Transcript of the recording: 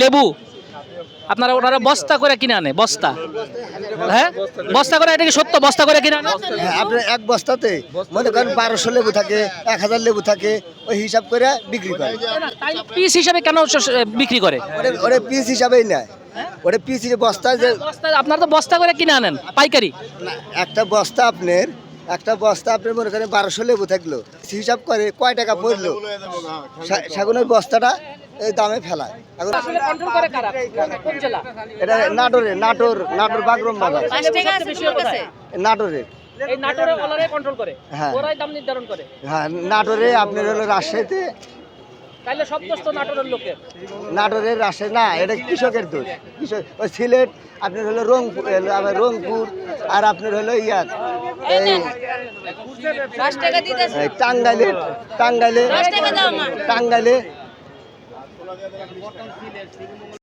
লেবু? আপনারা ওনারা বস্তা করে কিনে আনে বস্তা। হ্যাঁ? বস্তা করে এটা কি সত্য? বস্তা করে কিনে আনে? হ্যাঁ আপনার এক বস্তাতে মনে করেন বারোশো লেবু থাকে এক হাজার লেবু থাকে ওই হিসাব করে বিক্রি করে। পিস হিসাবে কেন বিক্রি করে? ওটা ওটা পিস হিসাবেই নেয়। ওটা পিস হিসেবে বস্তা যে আপনারা তো বস্তা করে কিনে আনেন পাইকারি। একটা বস্তা আপনার একটা বস্তা আপনার মনে করেন বারোশো লেবু থাকল। হিসাব করে কয় টাকা পড়ল? সেগুনের বস্তাটা এই দামে ফেলায়। এখন এটা নাটোরে নাটোর নাটোর বাগরম বাজার। পাঁচ টাকা আছে তোমার কাছে নাটোরে। এই নাটোরে ওলারে কন্ট্রোল করে। হ্যাঁ। হ্যাঁ নাটোরে আপনার হলো রাজশাহীতে। তাইলে সব দোষ তো নাটোরের লোকের। নাটোরের রাজশাহী না এটা কৃষকের দোষ। কৃষক ওই সিলেট আপনার হলো রংপুর রংপুর আর আপনার হলো ইয়াত এই টাঙ্গাইলে টাঙ্গাইলে।